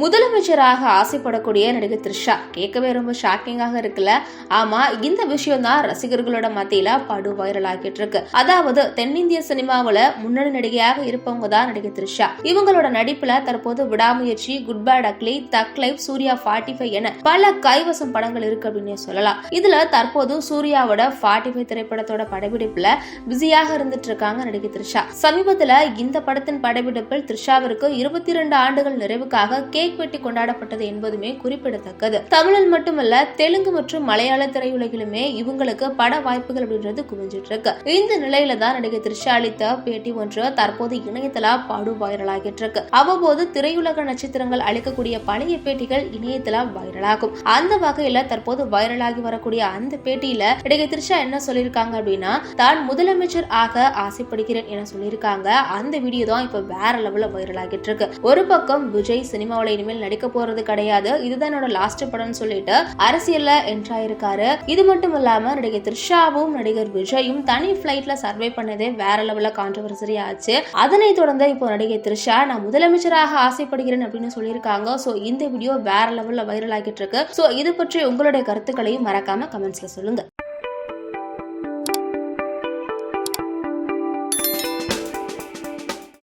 முதலமைச்சராக ஆசைப்படக்கூடிய நடிகை த்ரிஷா. கேட்கவே ரொம்ப ஷாக்கிங்காக இருக்குல்ல? ஆமா இந்த விஷயம் தான் ரசிகர்களோட மத்தியில படு வைரல் ஆகிட்டு இருக்கு. அதாவது தென்னிந்திய சினிமாவில முன்னணி நடிகையாக இருப்பவங்க தான் நடிகை த்ரிஷா. இவங்களோட நடிப்புல தற்போது Vidaamuyarchi good bad ugly thug life Suriya forty five என பல கைவசம் படங்கள் இருக்கு அப்படின்னு சொல்லலாம். இதுல தற்போது சூர்யாவோட ஃபார்ட்டி ஃபைவ் திரைப்படத்தோட படப்பிடிப்புல பிஸியாக இருந்துட்டு இருக்காங்க நடிகை த்ரிஷா. சமீபத்துல இந்த படத்தின் படப்பிடிப்பில் த்ரிஷாவிற்கு இருபத்தி ரெண்டு ஆண்டுகள் நிறைவுக்காக கே. கேக் வெட்டி கொண்டாடப்பட்டது என்பதுமே குறிப்பிடத்தக்கது. தமிழில் மட்டுமல்ல தெலுங்கு மற்றும் மலையாள திரையுலகிலுமே இவங்களுக்கு பட வாய்ப்புகள் அப்படின்றது குவிஞ்சிட்டு இருக்கு இந்த நிலையில தான் நடிகை த்ரிஷா அளித்த பேட்டி ஒன்று தற்போது இணையத்துல படு வைரலாகிட்டு இருக்கு அவ்வப்போது திரையுலக நட்சத்திரங்கள் அளிக்கக்கூடிய பழைய பேட்டிகள் இணையதள வைரலாகும். அந்த வகையில தற்போது வைரலாகி வரக்கூடிய அந்த பேட்டியில நடிகை த்ரிஷா என்ன சொல்லியிருக்காங்க அப்படின்னா தான் முதலமைச்சர் ஆக ஆசைப்படுகிறேன் என சொல்லியிருக்காங்க. அந்த வீடியோ தான் இப்ப வேற லெவல்ல வைரல் ஆகிட்டு இருக்கு ஒரு பக்கம் விஜய் சினிமாவில இனிமேல் நடிக்க போறது கிடையாது. இதுதான் என்னோட லாஸ்ட் படம்னு சொல்லிட்டு அரசியல்ல என்ட்ராயிருக்காரு இது மட்டும் இல்லாம நடிகை த்ரிஷாவும் நடிகர் விஜயும் தனி பிளைட்ல சர்வே பண்ணதே வேற லெவல்ல கான்ட்ரவர்சரி ஆச்சு. அதனை தொடர்ந்து இப்போ நடிகை த்ரிஷா நான் முதலமைச்சராக ஆசைப்படுகிறேன் அப்படின்னு சொல்லியிருக்காங்க. சோ இந்த வீடியோ வேற லெவல்ல வைரல் ஆகிட்டு இருக்கு. சோ இது பற்றி உங்களுடைய கருத்துக்களையும் மறக்காம கமெண்ட்ஸ்ல சொல்லுங்க.